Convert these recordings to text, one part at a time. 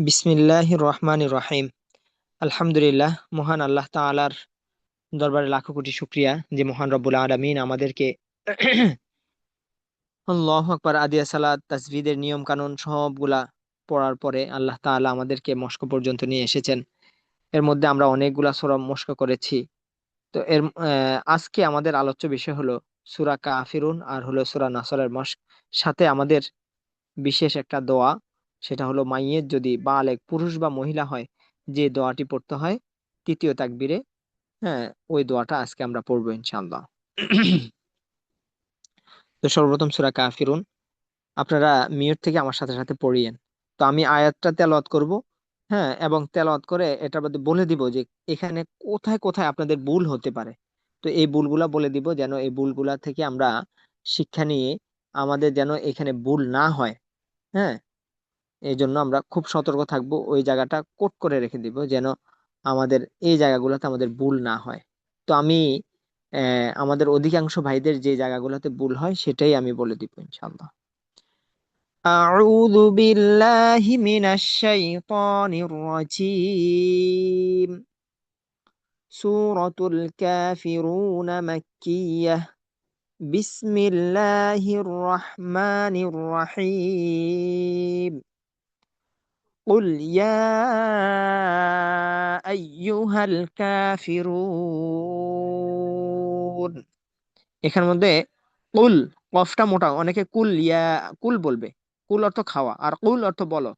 বিসমিল্লাহ রহমান রহিম আলহামদুলিল্লাহ মহান আল্লাহ তালার দরবারে লাখো কোটি শুক্রিয়া যে মহান রব্বুল আলমিন আমাদেরকে আল্লাহ আকবর আদিয়া সালাদ তাসভিদের নিয়ম কানুন সবগুলা পড়ার পরে আল্লাহ তাআলা আমাদেরকে মস্ক পর্যন্ত নিয়ে এসেছেন। এর মধ্যে আমরা অনেকগুলা সোরা মস্ক করেছি। তো এর আজকে আমাদের আলোচ্য বিষয় হলো সুরা কাফিরুন আর হলো সুরা নাসরের মস্ক। সাথে আমাদের বিশেষ একটা দোয়া। সেটা হলো মাইয়ের যদি বালেক পুরুষ বা মহিলা হয়, যে দোয়াটি পড়তে হয়, তৃতীয় তাকবিরে হ্যাঁ ওই দোয়াটা আজকে আমরা পড়ব ইনশাআল্লাহ। তো সর্বপ্রথম সুরা কাফিরুন, আপনারা মিউট থেকে আমার সাথে সাথে পড়িয়েন। তো আমি আয়াতটা তেলাওয়াত করব হ্যাঁ এবং তেলাওয়াত করে এটার মধ্যে বলে দিব যে এখানে কোথায় কোথায় আপনাদের ভুল হতে পারে। তো এই ভুলগুলা বলে দিব যেন এই ভুলগুলা থেকে আমরা শিক্ষা নিয়ে আমাদের যেন এখানে ভুল না হয় হ্যাঁ এই জন্য আমরা খুব সতর্ক থাকব ওই জায়গাটা কোট করে রেখে দিব যেন আমাদের এই জায়গাগুলোতে আমাদের ভুল না হয় তো আমি আমাদের অধিকাংশ ভাইদের যে জায়গাগুলোতে ভুল হয় সেটাই আমি বলে দিব ইনশাআল্লাহ أعوذ بالله من الشيطان الرجيم سورة الكافرون مكية بسم الله الرحمن الرحيم قل يا أيها الكافرون এখানের মধ্যে কুল কফটা মোটা অনেকে কুল ইয়া কুল বলবে কুল অর্থ খাওয়া আর কুল অর্থ বলো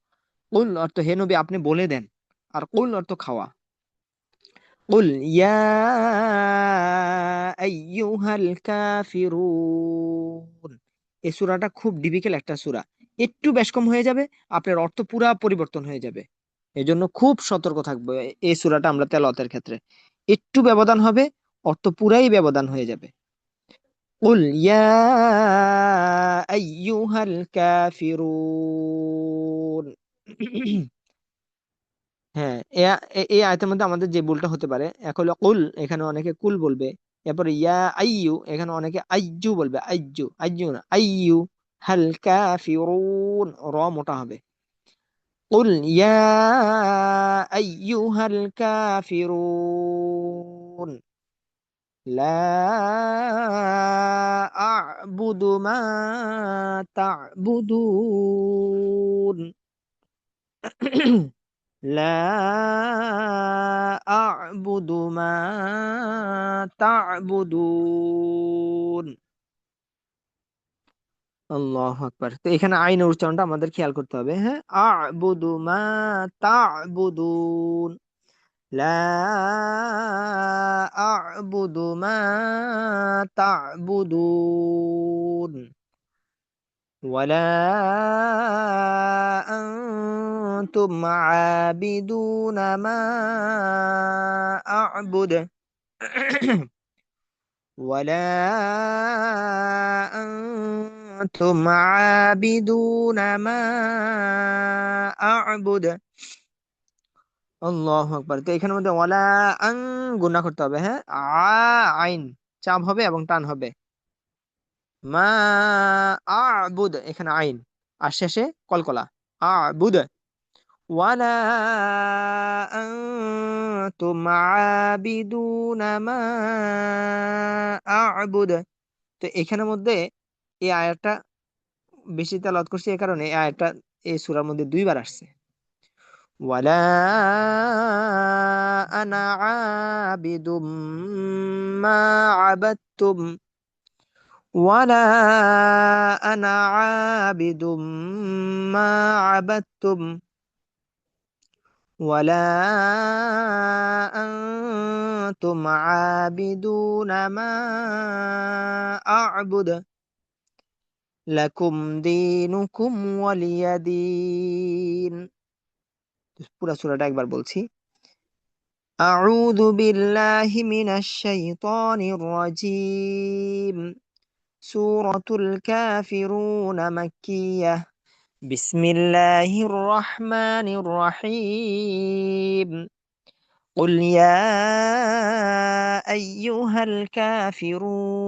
কুল অর্থ হে নবী আপনি বলে দেন আর কুল অর্থ খাওয়া কুল ইয়া আইয়ুহাল কাফিরুন এই সূরাটা খুব ডিফিকাল্ট একটা সূরা একটু কম হয়ে যাবে আপনার অর্থ পুরা পরিবর্তন হয়ে যাবে এই জন্য খুব সতর্ক থাকবে এই সুরাটা আমরা তেলতের ক্ষেত্রে একটু ব্যবধান হবে অর্থ পুরাই ব্যবধান হয়ে যাবে قل يا أيها الكافرون হ্যাঁ এই আয়তের মধ্যে আমাদের যে ভুলটা হতে পারে এক হলো কুল এখানে অনেকে কুল বলবে এরপরে ইয়া আইয়ু এখানে অনেকে আইজু বলবে আইজু আইজু না আইয়ু হাল কাফিরুন র মোটা হবে قل يا أيها الكافرون لا أعبد ما تعبدون لا أعبد ما تعبدون আল্লাহ আকবার তো এখানে আইনের উচ্চারণটা আমাদের খেয়াল করতে হবে হ্যাঁ আবুদু মা তা'বুদুন লা আ'বুদু মা তা'বুদুন ولا أنتم عابدون ما أعبد ولا أنتم عابدون ما أعبد আল্লাহ আকবার তো এখানের মধ্যে ওয়ালা আং গুণা করতে হবে হ্যাঁ আ আইন চাপ হবে এবং টান হবে মা আবুদ এখানে আইন আর শেষে কলকলা আবুদ ওয়ালা আনতুম আবিদুনা মা আবুদ তো এখানের মধ্যে এই আয়াতটা বেশি তেলাওয়াত করছি এই কারণে এই আয়াতটা এই সূরার মধ্যে দুইবার আসছে ওয়ালা আনা আবিদুম মা আবাদতুম ولا أنا عابد ما عبدتم ولا أنتم عابدون ما أعبد লাকুম দিনুকুম ওয়ালিয়া দিন পুরা সূরাটা একবার বলছি আউযু বিল্লাহি মিনাশ শাইতানির রাজীম সূরাতুল কাফিরুন মাক্কিয়াহ بسم الله الرحمن الرحيم قل يا أيها الكافرون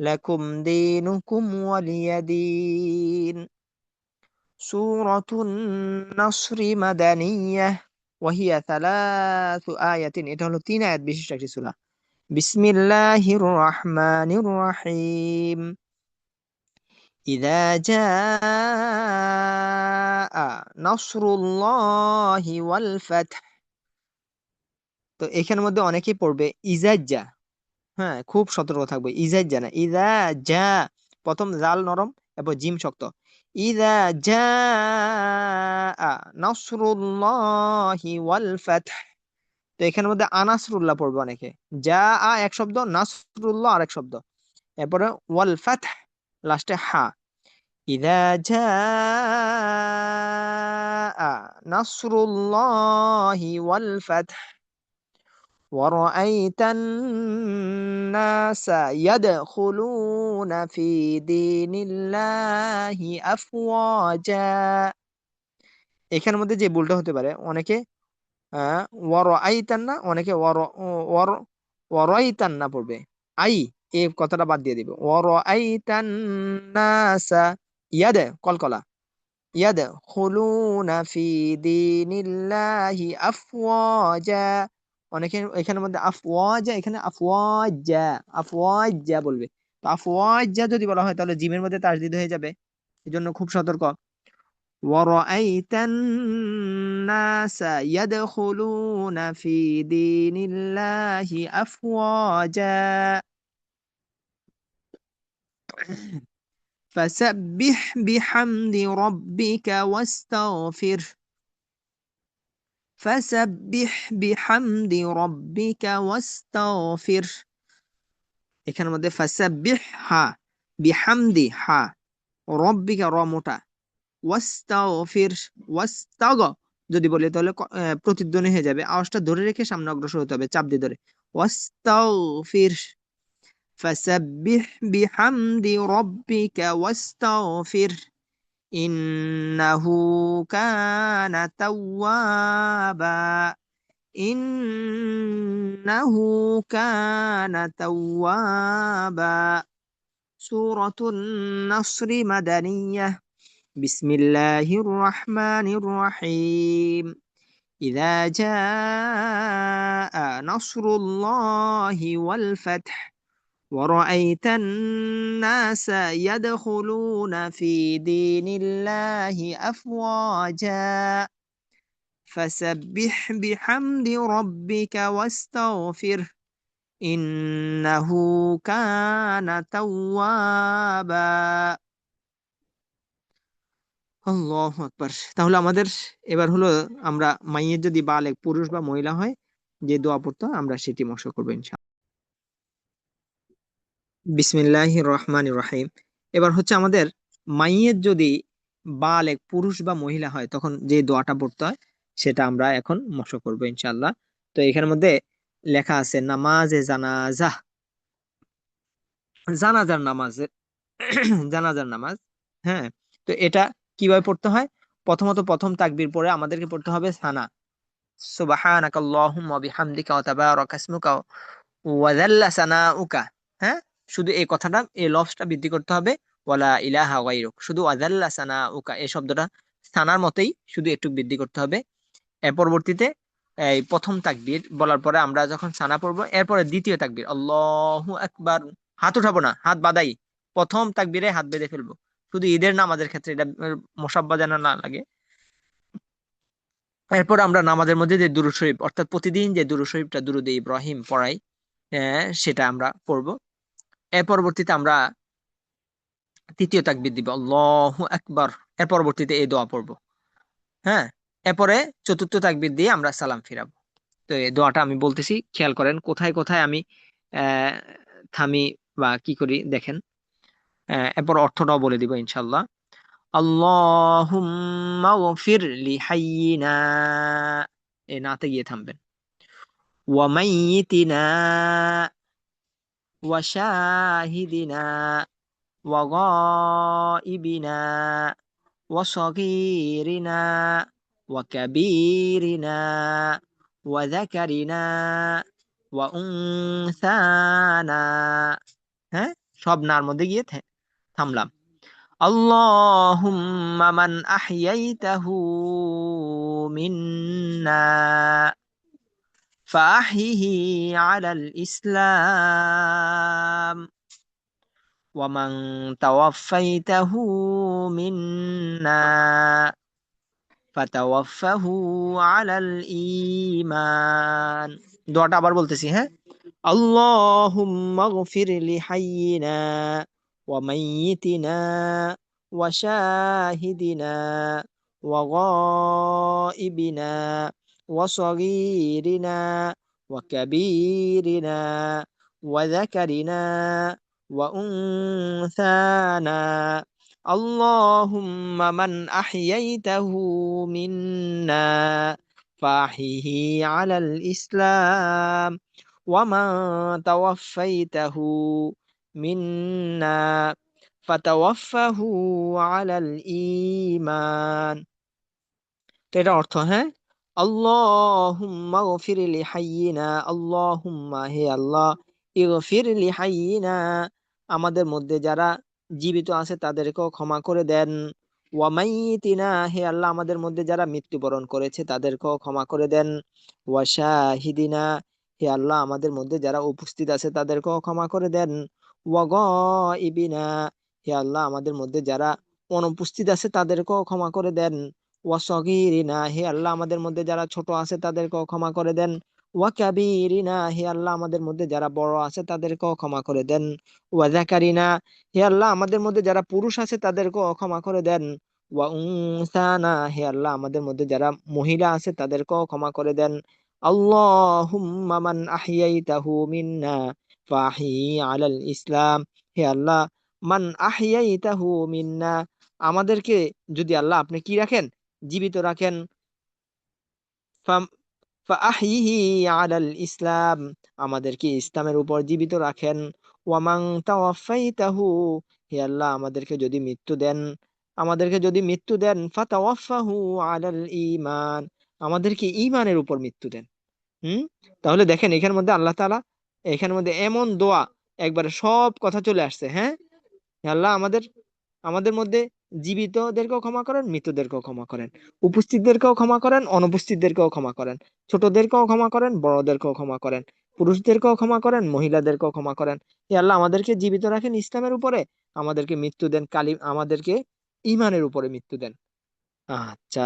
لكم دينكم ولي دين سورة النصر مدنية وهي ثلاث آيات এটা হলো তিন আয়াত বিশিষ্ট একটি সূরা বিসমিল্লাহির রহমানির রহিম إذا جاء نصر الله والفتح তো এখানের মধ্যে অনেকেই পড়বে ইজাজ্জা হ্যাঁ খুব সতর্ক থাকবে। ইজাজ্জা না ইজা যা প্রথম জাল নরম এবং জিম শক্ত। ইজা যা নাসরুল্লাহি ওয়াল ফাতহ। তো এখানের মধ্যে আনাসরুল্লাহ পড়বে অনেকে। যা আ এক শব্দ, নাসরুল্লাহ আরেক শব্দ। এরপরে ওয়াল ফাতহ, লাস্টে হা। ইদা জাআ নাসরুল্লাহি ওয়াল ফাতহ। ورأيت الناس يدخلون في دين الله أفواجا এখানের মধ্যে যে ভুলটা হতে পারে অনেকে ওয়ার আইতান না অনেকে ওয়ার ওয়ার ওয়ারাইতান না পড়বে আই এই কথাটা বাদ দিয়ে দিবে ওয়ার আইতান নাসা ইয়াদ কলকলা ইয়াদ খুলুনা ফি দীনিল্লাহি আফওয়াজা অনেকে এখানের মধ্যে আফওয়াজা এখানে আফওয়াজা আফওয়াজা বলবে তো আফওয়াজা যদি বলা হয় তাহলে জিমের মধ্যে তাসদিদ হয়ে যাবে এজন্য খুব সতর্ক ورأيت الناس يدخلون في دين الله أفواجا فسبح بحمد ربك واستغفر ফাসাব্বিহ বিহামদি রব্বিকা ওয়াস্তাগফির এখানের মধ্যে ফাসাব্বিহ হা, বিহামদি হা, রব্বিকা র মোটা ওয়াস্তাগফির, ওয়াস্তাগ। যদি বলি তাহলে প্রতিধ্বনি হয়ে যাবে। আওয়াজটা ধরে রেখে সামনে অগ্রসর হতে হবে, চাপ দিয়ে ধরে। ওয়াস্তাগফির, ফাসাব্বিহ বিহামদি রব্বিকা ওয়াস্তাগফির। إنه كان توابا. إنه كان توابا. سورة النصر مدنية. بسم الله الرحمن الرحيم. إذا جاء نصر الله والفتح. ورأيت الناس يدخلون في دين الله أفواجا فسبح بحمد ربك واستغفر إنه كان توابا আল্লাহ আকবার তাহলে আমাদের এবার হলো আমরা মাইয়ের যদি বালেক পুরুষ বা মহিলা হয় যে দোয়া পড়তো আমরা সেটি মশা করবো ইনশাআল্লাহ বিসমিল্লাহ রহমান রহিম এবার হচ্ছে আমাদের মাইয়ের যদি বালেক, পুরুষ বা মহিলা হয়, তখন যে দোয়াটা পড়তে হয়, সেটা আমরা এখন মশা করব ইনশাআল্লাহ। তো এখানের মধ্যে লেখা আছে, নামাজে জানাজা। জানাজার নামাজের জানাজার নামাজ হ্যাঁ। তো এটা কীভাবে পড়তে হয়? প্রথমত প্রথম তাকবির পরে আমাদেরকে পড়তে হবে সানা। সুবহানাকা আল্লাহুম্মা বিহামদিকা ওয়া তাবারাকা ইসমুকা ওয়া যাল্লা সানাউকা হ্যাঁ। শুধু এই কথাটা, এই লফসটা বৃদ্ধি করতে হবে। ওয়ালা ইলাহা গায়রুক। শুধু ওয়াজাল্লা সানাউকা, এই শব্দটা সানার মতেই শুধু একটু বৃদ্ধি করতে হবে। এর পরবর্তীতে এই প্রথম তাকবীর বলার পরে আমরা যখন সানা পড়ব, এরপরে দ্বিতীয় তাকবীর, আল্লাহু আকবার। হাত উঠাবো না, হাত বাদাই প্রথম তাকবীরে হাত বেঁধে ফেলব। শুধু ঈদের নামাজের ক্ষেত্রে এটা মোসাব্বা যেন না লাগে। এরপর আমরা নামাজের মধ্যে যে দুরু শরীফ, অর্থাৎ প্রতিদিন যে দুরু শরীফটা দুরুদে ইব্রাহিম পড়াই সেটা আমরা পড়ব। এর পরবর্তীতে আমরা তৃতীয় তাকবির দিব, আল্লাহু আকবার। এর পরবর্তীতে এই দোয়া পড়ব। হ্যাঁ? এরপরে চতুর্থ তাকবির দিয়ে আমরা সালাম ফিরাবো। তো এই দোয়াটা আমি বলতেছি, খেয়াল করেন কোথায় কোথায় আমি থামি বা কি করি দেখেন। এরপর অর্থটাও বলে দিব ইনশাল্লাহ আল্লাহুম্মা গফির লিহাইয়িনা এ নাতে গিয়ে থামবেন। ওয়া মাইয়িতিনা। ওয়া শাহিদিনা ওয়া গাইবিনা ওয়া সগীরিনা ওয়া কাবীরিনা ওয়া যাকারিনা ওয়া উনসানা হ্যাঁ সব নার মধ্যে গিয়ে থে- থামলাম اللهم من أحييته منا فأحيه على الإسلام ومن توفيته منا فتوفه على الإيمان দোয়াটা আবার বলতেছি হ্যাঁ اللهم اغفر لحينا وميتنا وشاهدنا وغائبنا وصغيرنا وكبيرنا وذكرنا وأنثانا اللهم من أحييته منا فأحيه على الإسلام ومن توفيته منا فتوفه على الإيمان তো এটা অর্থ হ্যাঁ আল্লাহুম্মা গফির লিহাইয়িনা আল্লাহুম্মা হে আল্লাহ ইগফির লিহাইয়িনা আমাদের মধ্যে যারা জীবিত আছে তাদেরকেও ক্ষমা করে দেন। ওয়ামাইতিনা হে আল্লাহ, আমাদের মধ্যে যারা মৃত্যুবরণ করেছে তাদেরকেও ক্ষমা করে দেন। ওয়াশাহিদিনা হে আল্লাহ, আমাদের মধ্যে যারা উপস্থিত আছে তাদেরকেও ক্ষমা করে দেন। ওয়াগাইবিনা হে আল্লাহ, আমাদের মধ্যে যারা অনুপস্থিত আছে তাদেরকেও ক্ষমা করে দেন। ওয়াসগীরিনা, হে আল্লাহ আমাদের মধ্যে যারা ছোট আছে তাদেরকেও ক্ষমা করে দেন। ওয়া কাবীরিনা হে আল্লাহ আমাদের মধ্যে যারা বড় আছে তাদেরকেও ক্ষমা করে দেন। হে আল্লাহ আমাদের মধ্যে যারা পুরুষ আছে তাদেরকেও ক্ষমা করে দেন। ওয়া উনসানা হে আল্লাহ আমাদের মধ্যে যারা মহিলা আছে তাদেরকেও ক্ষমা করে দেন। আল্লাহুম্মা মান আহইয়াইতাহু মিন্না ফাহি আলাল ইসলাম, হে আল্লাহ মান মিন্না। আমাদেরকে যদি আল্লাহ আপনি কি রাখেন? জীবিত রাখেন। ইসলাম, আমাদেরকে ইসলামের উপর জীবিত রাখেন। ওয়ামাং তাহু হে আল্লাহ, আমাদেরকে যদি মৃত্যু দেন, আমাদেরকে যদি মৃত্যু দেন, ফাতাওয়াফাহু আলাল ইমান আমাদেরকে ইমানের উপর মৃত্যু দেন। হুম? তাহলে দেখেন, এখানের মধ্যে আল্লাহ তালা এখানের মধ্যে এমন দোয়া, একবারে সব কথা চলে আসছে হ্যাঁ? আল্লাহ, আমাদের আমাদের মধ্যে জীবিতদেরকেও ক্ষমা করেন, মৃতদেরকেও ক্ষমা করেন। উপস্থিতদেরকেও ক্ষমা করেন, অনুপস্থিতদেরকেও ক্ষমা করেন। ছোটদেরকেও ক্ষমা করেন, বড়দেরকেও ক্ষমা করেন। পুরুষদেরকেও ক্ষমা করেন, মহিলাদেরকেও ক্ষমা করেন। এ আল্লাহ, আমাদেরকে জীবিত রাখেন ইসলামের উপরে। আমাদেরকে মৃত্যু দেন কালী আমাদেরকে ইমানের উপরে মৃত্যু দেন। আচ্ছা।